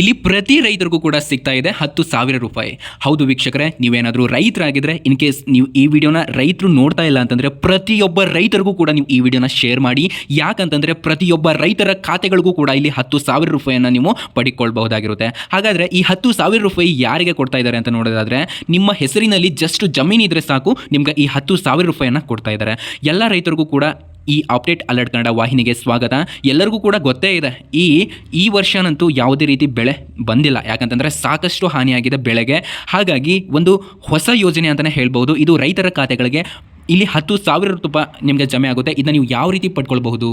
ಇಲ್ಲಿ ಪ್ರತಿ ರೈತರಿಗೂ ಕೂಡ ಸಿಗ್ತಾ ಇದೆ ಹತ್ತು ಸಾವಿರ ರೂಪಾಯಿ. ಹೌದು ವೀಕ್ಷಕರೇ, ನೀವೇನಾದರೂ ರೈತರಾಗಿದ್ದರೆ ಇನ್ ಕೇಸ್ ನೀವು ಈ ವಿಡಿಯೋನ ರೈತರು ನೋಡ್ತಾ ಇಲ್ಲ ಅಂತಂದರೆ ಪ್ರತಿಯೊಬ್ಬ ರೈತರಿಗೂ ಕೂಡ ನೀವು ಈ ವಿಡಿಯೋನ ಶೇರ್ ಮಾಡಿ. ಯಾಕಂತಂದರೆ ಪ್ರತಿಯೊಬ್ಬ ರೈತರ ಖಾತೆಗಳಿಗೂ ಕೂಡ ಇಲ್ಲಿ ಹತ್ತು ಸಾವಿರ ರೂಪಾಯಿಯನ್ನು ನೀವು ಪಡಿಕೊಳ್ಬಹುದಾಗಿರುತ್ತೆ. ಹಾಗಾದರೆ ಈ ಹತ್ತು ಸಾವಿರ ರೂಪಾಯಿ ಯಾರಿಗೆ ಕೊಡ್ತಾ ಇದ್ದಾರೆ ಅಂತ ನೋಡೋದಾದರೆ, ನಿಮ್ಮ ಹೆಸರಿನಲ್ಲಿ ಜಸ್ಟ್ ಜಮೀನು ಇದ್ರೆ ಸಾಕು, ನಿಮ್ಗೆ ಈ ಹತ್ತು ಸಾವಿರ ರೂಪಾಯಿಯನ್ನು ಕೊಡ್ತಾ ಇದ್ದಾರೆ. ಎಲ್ಲ ರೈತರಿಗೂ ಕೂಡ ಈ ಅಪ್ಡೇಟ್ ಅಲರ್ಟ್ ಕನ್ನಡ ವಾಹಿನಿಗೆ ಸ್ವಾಗತ. ಎಲ್ಲರಿಗೂ ಕೂಡ ಗೊತ್ತೇ ಇದೆ, ಈ ಈ ವರ್ಷನಂತೂ ಯಾವುದೇ ರೀತಿ ಬೆಳೆ ಬಂದಿಲ್ಲ. ಯಾಕಂತಂದರೆ ಸಾಕಷ್ಟು ಹಾನಿಯಾಗಿದೆ ಬೆಳೆಗೆ. ಹಾಗಾಗಿ ಒಂದು ಹೊಸ ಯೋಜನೆ ಅಂತಲೇ ಹೇಳ್ಬೋದು. ಇದು ರೈತರ ಖಾತೆಗಳಿಗೆ ಇಲ್ಲಿ ಹತ್ತು ಸಾವಿರ ರೂಪಾಯಿ ನಿಮಗೆ ಜಮೆ ಆಗುತ್ತೆ. ಇದನ್ನ ನೀವು ಯಾವ ರೀತಿ ಪಡ್ಕೊಳ್ಬಹುದು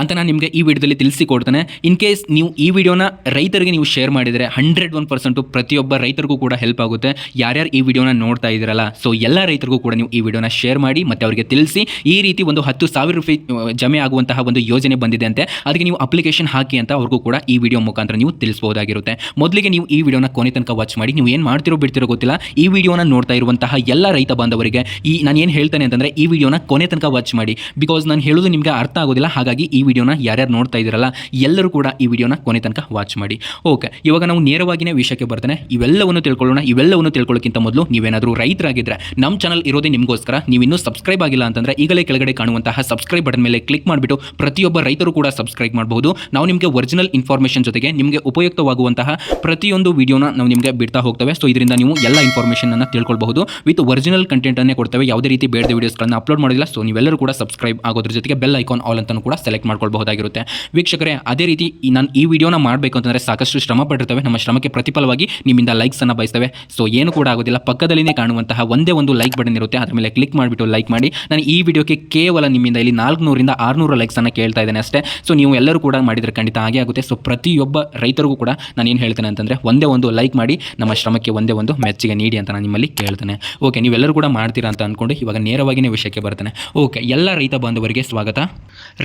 ಅಂತ ನಾನು ನಿಮಗೆ ಈ ವಿಡಿಯೋದಲ್ಲಿ ತಿಳಿಸಿಕೊಡ್ತೇನೆ. ಇನ್ ಕೇಸ್ ನೀವು ಈ ವಿಡಿಯೋನ ರೈತರಿಗೆ ನೀವು ಶೇರ್ ಮಾಡಿದರೆ ಹಂಡ್ರೆಡ್ ಒನ್ ಪರ್ಸೆಂಟು ಪ್ರತಿಯೊಬ್ಬ ರೈತರಿಗೂ ಕೂಡ ಹೆಲ್ಪ್ ಆಗುತ್ತೆ. ಯಾರ್ಯಾರು ಈ ವಿಡಿಯೋನ ನೋಡ್ತಾ ಇದ್ದೀರಲ್ಲ ಸೊ ಎಲ್ಲ ರೈತರಿಗೂ ಕೂಡ ನೀವು ಈ ವಿಡಿಯೋನ ಶೇರ್ ಮಾಡಿ ಮತ್ತು ಅವರಿಗೆ ತಿಳಿಸಿ ಈ ರೀತಿ ಒಂದು ಹತ್ತು ಸಾವಿರ ರೂಪಾಯಿ ಜಮೆ ಆಗುವಂತಹ ಒಂದು ಯೋಜನೆ ಬಂದಿದೆ ಅಂತೆ, ಅದಕ್ಕೆ ನೀವು ಅಪ್ಲಿಕೇಶನ್ ಹಾಕಿ ಅಂತ ಅವ್ರಿಗೂ ಕೂಡ ಈ ವಿಡಿಯೋ ಮುಖಾಂತರ ನೀವು ತಿಳಿಸಬಹುದಾಗಿರುತ್ತೆ ಮೊದಲಿಗೆ ನೀವು ಈ ವಿಡಿಯೋನ ಕೊನೆ ತನಕ ವಾಚ್ ಮಾಡಿ, ನೀವು ಏನು ಮಾಡ್ತಿರೋ ಬಿಡ್ತಿರೋ ಗೊತ್ತಿಲ್ಲ. ಈ ವಿಡಿಯೋನ ನೋಡ್ತಾ ಇರುವಂತಹ ಎಲ್ಲ ರೈತ ಬಾಂಧವರಿಗೆ ಈ ನಾನು ಏನು ಹೇಳ್ತೇನೆ ಅಂತಂದರೆ ಈ ವಿಡಿಯೋನ ಕೊನೆ ತನಕ ವಾಚ್ ಮಾಡಿ. ಬಿಕಾಸ್ ನಾನು ಹೇಳೋದು ನಿಮಗೆ ಅರ್ಥ ಆಗೋದಿಲ್ಲ, ಹಾಗಾಗಿ ಈ ವಿಡಿಯೋನ ಯಾರ್ಯಾರು ನೋಡ್ತಾ ಇದ್ದೀರಲ್ಲ, ಎಲ್ಲರೂ ಕೂಡ ಈ ವಿಡಿಯೋನ ಕೊನೆ ತನಕ ವಾಚ್ ಮಾಡಿ. ಓಕೆ ಇವಾಗ ನಾವು ನೇರವಾಗಿನೇ ವಿಷಯಕ್ಕೆ ಬರ್ತೇನೆ. ಇವೆಲ್ಲವನ್ನು ತಿಳ್ಕೊಳ್ಳೋಣ, ಇವೆಲ್ಲವನ್ನು ತಿಳ್ಕೊಳ್ಳೋಕ್ಕಿಂತ ಮೊದಲು ನೀವೇನಾದರೂ ರೈತರಾಗಿದ್ದರೆ ನಮ್ಮ ಚಾನಲ್ ಇರೋದೇ ನಿಮಗೋಸ್ಕರ ನೀವು ಇನ್ನೂ ಸಬ್ಸ್ಕ್ರೈಬ್ ಆಗಿಲ್ಲ ಅಂತಂದರೆ ಈಗಲೇ ಕೆಳಗಡೆ ಕಾಣುವಂತಹ ಸಬ್ಸ್ಕ್ರೈಬ್ ಬಟನ್ ಮೇಲೆ ಕ್ಲಿಕ್ ಮಾಡಿಬಿಟ್ಟು ಪ್ರತಿಯೊಬ್ಬ ರೈತರು ಕೂಡ ಸಬ್ಸ್ಕ್ರೈಬ್ ಮಾಡಬಹುದು. ನಾವು ನಿಮಗೆ ಒರಿಜಿನಲ್ ಇನ್ಫಾರ್ಮೇಷನ್ ಜೊತೆಗೆ ನಿಮಗೆ ಉಪಯುಕ್ತವಾಗುವಂತಹ ಪ್ರತಿಯೊಂದು ವಿಡಿಯೋನ ನಾವು ನಿಮಗೆ ಬಿಡ್ತಾ ಹೋಗ್ತೇವೆ. ಸೊ ಇದರಿಂದ ನೀವು ಎಲ್ಲ ಇನ್ಫಾರ್ಮೇಷನ್ ಅನ್ನು ತಿಳ್ಕೊಳ್ಬಹುದು. ವಿತ್ ಒರಿಜಿನಲ್ ಕಂಟೆಂಟನ್ನೇ ಕೊಡ್ತೇವೆ. ಯಾವುದೇ ರೀತಿ ಬೇಡದ ವಿಡಿಯೋಸ್ಗಳನ್ನ ಅಪ್ಲೋಡ್ ಮಾಡೋದಿಲ್ಲ ಸೊ ನೀವೆಲ್ಲರೂ ಕೂಡ ಸಬ್ಸ್ಕ್ರೈಬ್ ಆಗೋದ್ರ ಜೊತೆಗೆ ಬೆಲ್ ಐಕಾನ್ ಆಲ್ ಅಂತಲೂ ಕೂಡ ಸೆಲೆಕ್ಟ್ ಮಾಡ್ಕೊಳ್ಬಹುದಾಗಿರುತ್ತೆ. ವೀಕ್ಷಕರೇ, ಅದೇ ರೀತಿ ನಾನು ಈ ವಿಡಿಯೋನ ಮಾಡಬೇಕು ಅಂತಂದರೆ ಸಾಕಷ್ಟು ಶ್ರಮ ಪಟ್ಟಿರ್ತವೆ. ನಮ್ಮ ಶ್ರಮಕ್ಕೆ ಪ್ರತಿಫಲವಾಗಿ ನಿಮ್ಮಿಂದ ಲೈಕ್ಸ್ ಅನ್ನು ಬಯಸ್ತೇವೆ. ಸೊ ಏನು ಕೂಡ ಆಗೋದಿಲ್ಲ. ಪಕ್ಕದಲ್ಲಿನೇ ಕಾಣುವಂತಹ ಒಂದೇ ಒಂದು ಲೈಕ್ ಬಟನ್ ಇರುತ್ತೆ. ಅದರ ಮೇಲೆ ಕ್ಲಿಕ್ ಮಾಡಿಬಿಟ್ಟು ಲೈಕ್ ಮಾಡಿ. ನಾನು ಈ ವಿಡಿಯೋಕ್ಕೆ ಕೇವಲ ನಿಮ್ಮಿಂದ ಇಲ್ಲಿ ನಾಲ್ಕುನೂರಿಂದ ಆರುನೂರು ಲೈಕ್ಸ್ ಅನ್ನು ಕೇಳ್ತಾ ಇದ್ದೇನೆ ಅಷ್ಟೇ. ಸೊ ನೀವು ಎಲ್ಲರೂ ಕೂಡ ಮಾಡಿದರೆ ಖಂಡಿತ ಹಾಗೆ ಆಗುತ್ತೆ. ಸೊ ಪ್ರತಿಯೊಬ್ಬ ರೈತರಿಗೂ ಕೂಡ ನಾನು ಏನು ಹೇಳ್ತೇನೆ ಅಂತಂದರೆ ಒಂದೇ ಒಂದು ಲೈಕ್ ಮಾಡಿ, ನಮ್ಮ ಶ್ರಮಕ್ಕೆ ಒಂದೇ ಒಂದು ಮೆಚ್ಚುಗೆ ನೀಡಿ ಅಂತ ನಾನು ನಿಮ್ಮಲ್ಲಿ ಕೇಳ್ತೇನೆ. ಓಕೆ ನೀವೆಲ್ಲರೂ ಕೂಡ ಮಾಡ್ತೀರಾ ಅಂತ ಅಂದ್ಕೊಂಡು ಇವಾಗ ನೇರವಾಗಿಯೇ ವಿಷಯಕ್ಕೆ ಬರ್ತಾನೆ. ಓಕೆ, ಎಲ್ಲ ರೈತ ಬಾಂಧವರಿಗೆ ಸ್ವಾಗತ.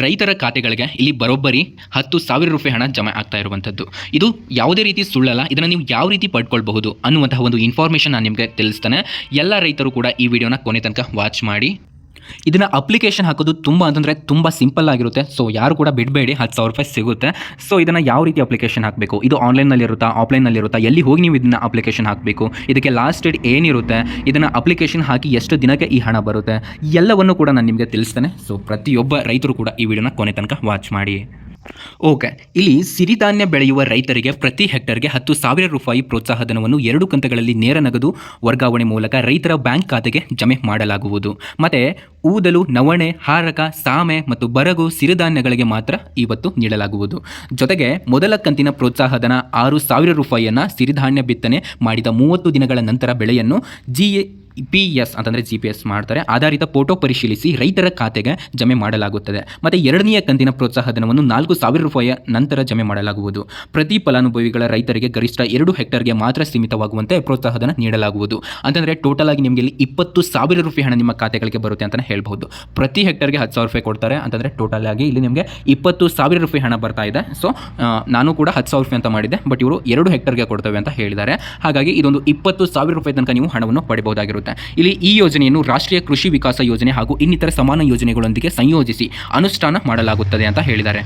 ರೈತರ ಖಾತೆಗಳಿಗೆ ಇಲ್ಲಿ ಬರೋಬ್ಬರಿ ಹತ್ತು ಸಾವಿರ ರೂಪಾಯಿ ಹಣ ಜಮೆ ಆಗ್ತಾ ಇರುವಂಥದ್ದು. ಇದು ಯಾವುದೇ ರೀತಿ ಸುಳ್ಳಲ್ಲ, ಇದನ್ನು ನೀವು ಯಾವ ರೀತಿ ಪಡ್ಕೊಳ್ಬಹುದು ಅನ್ನುವಂತಹ ಒಂದು ಇನ್ಫಾರ್ಮೇಷನ್ ನಾನು ನಿಮಗೆ ತಿಳಿಸ್ತಾನೆ. ಎಲ್ಲ ರೈತರು ಕೂಡ ಈ ವಿಡಿಯೋನ ಕೊನೆ ತನಕ ವಾಚ್ ಮಾಡಿ. ಇದನ್ನು ಅಪ್ಲಿಕೇಶನ್ ಹಾಕೋದು ತುಂಬ ಅಂತಂದರೆ ತುಂಬ ಸಿಂಪಲ್ ಆಗಿರುತ್ತೆ. ಸೊ ಯಾರು ಕೂಡ ಬಿಡಬೇಡಿ, ಹತ್ತು ಸಾವಿರ ರೂಪಾಯಿ ಸಿಗುತ್ತೆ. ಸೊ ಇದನ್ನು ಯಾವ ರೀತಿ ಅಪ್ಲಿಕೇಶನ್ ಹಾಕಬೇಕು? ಇದು ಆನ್ಲೈನಲ್ಲಿ ಇರುತ್ತಾ ಆಫ್ಲೈನಲ್ಲಿ ಇರುತ್ತಾ? ಎಲ್ಲಿ ಹೋಗಿ ನೀವು ಇದನ್ನು ಅಪ್ಲಿಕೇಶನ್ ಹಾಕಬೇಕು? ಇದಕ್ಕೆ ಲಾಸ್ಟ್ ಡೇಟ್ ಏನಿರುತ್ತೆ? ಇದನ್ನು ಅಪ್ಲಿಕೇಶನ್ ಹಾಕಿ ಎಷ್ಟು ದಿನಕ್ಕೆ ಈ ಹಣ ಬರುತ್ತೆ? ಎಲ್ಲವನ್ನು ಕೂಡ ನಾನು ನಿಮಗೆ ತಿಳಿಸ್ತೇನೆ. ಸೊ ಪ್ರತಿಯೊಬ್ಬ ರೈತರು ಕೂಡ ಈ ವಿಡಿಯೋನ ಕೊನೆ ತನಕ ವಾಚ್ ಮಾಡಿ. ಓಕೆ. ಇಲ್ಲಿ ಸಿರಿಧಾನ್ಯ ಬೆಳೆಯುವ ರೈತರಿಗೆ ಪ್ರತಿ ಹೆಕ್ಟರ್ಗೆ ಹತ್ತು ಸಾವಿರ ರೂಪಾಯಿ ಪ್ರೋತ್ಸಾಹಧನವನ್ನು ಎರಡು ಕಂತುಗಳಲ್ಲಿ ನೇರ ನಗದು ವರ್ಗಾವಣೆ ಮೂಲಕ ರೈತರ ಬ್ಯಾಂಕ್ ಖಾತೆಗೆ ಜಮೆ ಮಾಡಲಾಗುವುದು. ಮತ್ತು ಊದಲು, ನವಣೆ, ಹಾರಕ, ಸಾಮೆ ಮತ್ತು ಬರಗು ಸಿರಿಧಾನ್ಯಗಳಿಗೆ ಮಾತ್ರ ಇವತ್ತು ನೀಡಲಾಗುವುದು. ಜೊತೆಗೆ ಮೊದಲ ಕಂತಿನ ಪ್ರೋತ್ಸಾಹಧನ ಆರು ಸಾವಿರ ರೂಪಾಯಿಯನ್ನು ಸಿರಿಧಾನ್ಯ ಬಿತ್ತನೆ ಮಾಡಿದ ಮೂವತ್ತು ದಿನಗಳ ನಂತರ ಬೆಳೆಯನ್ನು ಜಿ ಪಿ ಎಸ್ ಅಂತಂದರೆ ಜಿ ಪಿ ಎಸ್ ಮಾಡ್ತಾರೆ ಆಧಾರಿತ ಫೋಟೋ ಪರಿಶೀಲಿಸಿ ರೈತರ ಖಾತೆಗೆ ಜಮೆ ಮಾಡಲಾಗುತ್ತದೆ ಮತ್ತು ಎರಡನೆಯ ಕಂತಿನ ಪ್ರೋತ್ಸಾಹಧನವನ್ನು ನಾಲ್ಕು ಸಾವಿರ ರೂಪಾಯಿಯ ನಂತರ ಜಮೆ ಮಾಡಲಾಗುವುದು ಪ್ರತಿ ಫಲಾನುಭವಿಗಳ ರೈತರಿಗೆ ಗರಿಷ್ಠ ಎರಡು ಹೆಕ್ಟರ್ಗೆ ಮಾತ್ರ ಸೀಮಿತವಾಗುವಂತೆ ಪ್ರೋತ್ಸಾಹಧನ ನೀಡಲಾಗುವುದು ಅಂತಂದರೆ ಟೋಟಲ್ ಆಗಿ ನಿಮಗೆ ಇಲ್ಲಿ ಇಪ್ಪತ್ತು ಸಾವಿರ ರೂಪಾಯಿ ಹಣ ನಿಮ್ಮ ಖಾತೆಗಳಿಗೆ ಬರುತ್ತೆ ಅಂತಲೇ ಹೇಳ್ಬೋದು ಪ್ರತಿ ಹೆಕ್ಟರ್ಗೆ ಹತ್ತು ಸಾವಿರ ರೂಪಾಯಿ ಕೊಡ್ತಾರೆ ಅಂತಂದರೆ ಟೋಟಲ್ ಆಗಿ ಇಲ್ಲಿ ನಿಮಗೆ ಇಪ್ಪತ್ತು ಸಾವಿರ ರೂಪಾಯಿ ಹಣ ಬರ್ತಾ ಇದೆ ಸೊ ನಾನು ಕೂಡ ಹತ್ತು ಸಾವಿರ ರೂಪಾಯಿ ಅಂತ ಮಾಡಿದ್ದೆ ಬಟ್ ಇವರು ಎರಡು ಹೆಕ್ಟರ್ಗೆ ಕೊಡ್ತವೆ ಅಂತ ಹೇಳಿದ್ದಾರೆ ಹಾಗಾಗಿ ಇದೊಂದು ಇಪ್ಪತ್ತು ಸಾವಿರ ರೂಪಾಯಿ ತನಕ ನೀವು ಹಣವನ್ನು ಪಡೆಯಬಹುದಾಗಿರುತ್ತೆ ಇಲ್ಲಿ ಈ ಯೋಜನೆಯನ್ನು ರಾಷ್ಟ್ರೀಯ ಕೃಷಿ ವಿಕಾಸ ಯೋಜನೆ ಹಾಗೂ ಇನ್ನಿತರ ಸಮಾನ ಯೋಜನೆಗಳೊಂದಿಗೆ ಸಂಯೋಜಿಸಿ ಅನುಷ್ಠಾನ ಮಾಡಲಾಗುತ್ತದೆ ಅಂತ ಹೇಳಿದ್ದಾರೆ.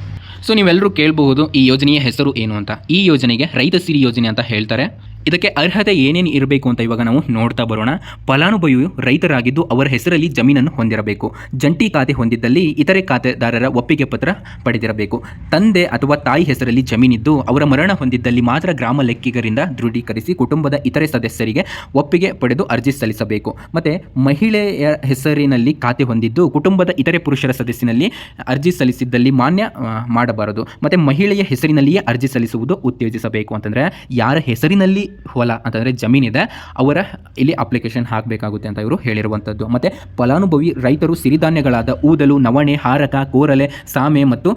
ಸೊ ನೀವೆಲ್ಲರೂ ಕೇಳಬಹುದು ಈ ಯೋಜನೆಯ ಹೆಸರು ಏನು ಅಂತ. ಈ ಯೋಜನೆಗೆ ರೈತ ಸಿರಿ ಯೋಜನೆ ಅಂತ ಹೇಳ್ತಾರೆ. ಇದಕ್ಕೆ ಅರ್ಹತೆ ಏನೇನು ಇರಬೇಕು ಅಂತ ಇವಾಗ ನಾವು ನೋಡ್ತಾ ಬರೋಣ. ಫಲಾನುಭವಿಯು ರೈತರಾಗಿದ್ದು ಅವರ ಹೆಸರಲ್ಲಿ ಜಮೀನನ್ನು ಹೊಂದಿರಬೇಕು. ಜಂಟಿ ಖಾತೆ ಹೊಂದಿದ್ದಲ್ಲಿ ಇತರೆ ಖಾತೆದಾರರ ಒಪ್ಪಿಗೆ ಪತ್ರ ಪಡೆದಿರಬೇಕು. ತಂದೆ ಅಥವಾ ತಾಯಿ ಹೆಸರಲ್ಲಿ ಜಮೀನಿದ್ದು ಅವರ ಮರಣ ಹೊಂದಿದ್ದಲ್ಲಿ ಮಾತ್ರ ಗ್ರಾಮ ಲೆಕ್ಕಿಗರಿಂದ ದೃಢೀಕರಿಸಿ ಕುಟುಂಬದ ಇತರೆ ಸದಸ್ಯರಿಗೆ ಒಪ್ಪಿಗೆ ಪಡೆದು ಅರ್ಜಿ ಸಲ್ಲಿಸಬೇಕು. ಮತ್ತು ಮಹಿಳೆಯ ಹೆಸರಿನಲ್ಲಿ ಖಾತೆ ಹೊಂದಿದ್ದು ಕುಟುಂಬದ ಇತರೆ ಪುರುಷರ ಸದಸ್ಯನಲ್ಲಿ ಅರ್ಜಿ ಸಲ್ಲಿಸಿದ್ದಲ್ಲಿ ಮಾನ್ಯ ಮಾಡಬಾರದು. ಮತ್ತು ಮಹಿಳೆಯ ಹೆಸರಿನಲ್ಲಿಯೇ ಅರ್ಜಿ ಸಲ್ಲಿಸುವುದು ಉತ್ತೇಜಿಸಬೇಕು ಅಂತಂದರೆ ಯಾರ ಹೆಸರಿನಲ್ಲಿ ಹೊಲ ಅಂತಂದರೆ ಜಮೀನಿದೆ ಅವರ ಇಲ್ಲಿ ಅಪ್ಲಿಕೇಶನ್ ಹಾಕಬೇಕಾಗುತ್ತೆ ಅಂತ ಇವರು ಹೇಳಿರುವಂಥದ್ದು ಮತ್ತು ಫಲಾನುಭವಿ ರೈತರು ಸಿರಿಧಾನ್ಯಗಳಾದ ಊದಲು, ನವಣೆ, ಹಾರಕ, ಕೋರಲೆ, ಸಾಮೆ ಮತ್ತು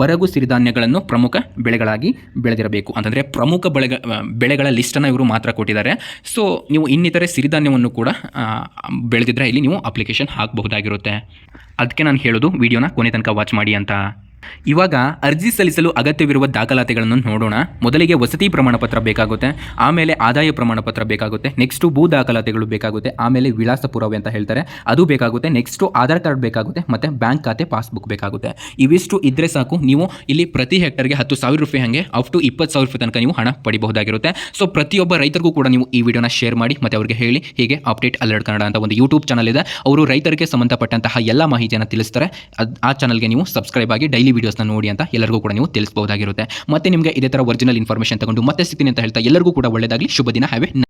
ಬರಗು ಸಿರಿಧಾನ್ಯಗಳನ್ನು ಪ್ರಮುಖ ಬೆಳೆಗಳಾಗಿ ಬೆಳೆದಿರಬೇಕು. ಅಂತಂದರೆ ಪ್ರಮುಖ ಬೆಳೆಗ ಬೆಳೆಗಳ ಲಿಸ್ಟನ್ನು ಇವರು ಮಾತ್ರ ಕೊಟ್ಟಿದ್ದಾರೆ. ಸೊ ನೀವು ಇನ್ನಿತರೆ ಸಿರಿಧಾನ್ಯವನ್ನು ಕೂಡ ಬೆಳೆದಿದ್ದರೆ ಇಲ್ಲಿ ನೀವು ಅಪ್ಲಿಕೇಶನ್ ಹಾಕಬಹುದಾಗಿರುತ್ತೆ. ಅದಕ್ಕೆ ನಾನು ಹೇಳೋದು ವಿಡಿಯೋನ ಕೊನೆ ತನಕ ವಾಚ್ ಮಾಡಿ ಅಂತ. ಇವಾಗ ಅರ್ಜಿ ಸಲ್ಲಿಸಲು ಅಗತ್ಯವಿರುವ ದಾಖಲಾತಿಗಳನ್ನು ನೋಡೋಣ. ಮೊದಲಿಗೆ ವಸತಿ ಪ್ರಮಾಣ ಪತ್ರ ಬೇಕಾಗುತ್ತೆ, ಆಮೇಲೆ ಆದಾಯ ಪ್ರಮಾಣ ಪತ್ರ ಬೇಕಾಗುತ್ತೆ, ನೆಕ್ಸ್ಟು ಭೂ ದಾಖಲಾತಿಗಳು ಬೇಕಾಗುತ್ತೆ, ಆಮೇಲೆ ವಿಳಾಸ ಪುರಾವೆ ಅಂತ ಹೇಳ್ತಾರೆ. ಅದು ಬೇಕಾಗುತ್ತೆ, ನೆಕ್ಸ್ಟು ಆಧಾರ್ ಕಾರ್ಡ್ ಬೇಕಾಗುತ್ತೆ, ಮತ್ತು ಬ್ಯಾಂಕ್ ಖಾತೆ, ಪಾಸ್ಬುಕ್ ಬೇಕಾಗುತ್ತೆ. ಇವಿಷ್ಟು ಇದ್ದರೆ ಸಾಕು, ನೀವು ಇಲ್ಲಿ ಪ್ರತಿ ಹೆಕ್ಟರ್ಗೆ ಹತ್ತು ಸಾವಿರ ರೂಪಾಯಿ ಹಾಗೆ, ಅಪ್ ಟು ಇಪ್ಪತ್ತು ಸಾವಿರ ರೂಪಾಯಿ ತನಕ ನೀವು ಹಣ ಪಡಿಬಹುದಾಗಿರುತ್ತೆ. ಸೊ ಪ್ರತಿಯೊಬ್ಬ ರೈತರಿಗೂ ಕೂಡ ನೀವು ಈ ವಿಡಿಯೋನ ಶೇರ್ ಮಾಡಿ, ಮತ್ತು ಅವರಿಗೆ ಹೇಳಿ, ಹೀಗೆ ಅಪ್ಡೇಟ್ ಅಲರ್ಟ್ ಕನ್ನಡ ಅಂತ ಒಂದು ಯೂಟ್ಯೂಬ್ ಚಾನಲ್ ಇದೆ. ಅವರು ರೈತರಿಗೆ ಸಂಬಂಧಪಟ್ಟಂತಹ ಎಲ್ಲ ಮಾಹಿತಿಯನ್ನು ತಿಳಿಸ್ತಾರೆ. ಆ ಚಾನಲ್ಗೆ ನೀವು ಸಬ್ಸ್ಕ್ರೈಬ್ ಆಗಿ ಡೈಲಿ ವೀಡಿಯೋಸ್ನ ನೋಡಿ ಅಂತ ಎಲ್ಲರಿಗೂ ಕೂಡ ನೀವು ತಿಳಿಸಬಹುದಾಗಿರುತ್ತೆ. ಮತ್ತೆ ನಿಮಗೆ ಇದೇ ಥರ ಒರಿಜಿನಲ್ ಇನ್ಫಾರ್ಮೇಷನ್ ತಗೊಂಡು ಮತ್ತೆ ಸಿಗ್ತೀನಿ ಅಂತ ಹೇಳ್ತಾ ಎಲ್ಲರಿಗೂ ಕೂಡ ಒಳ್ಳೆಯದಾಗಲಿ ಶುಭ ದಿನ. ಹ್ಯಾವೆ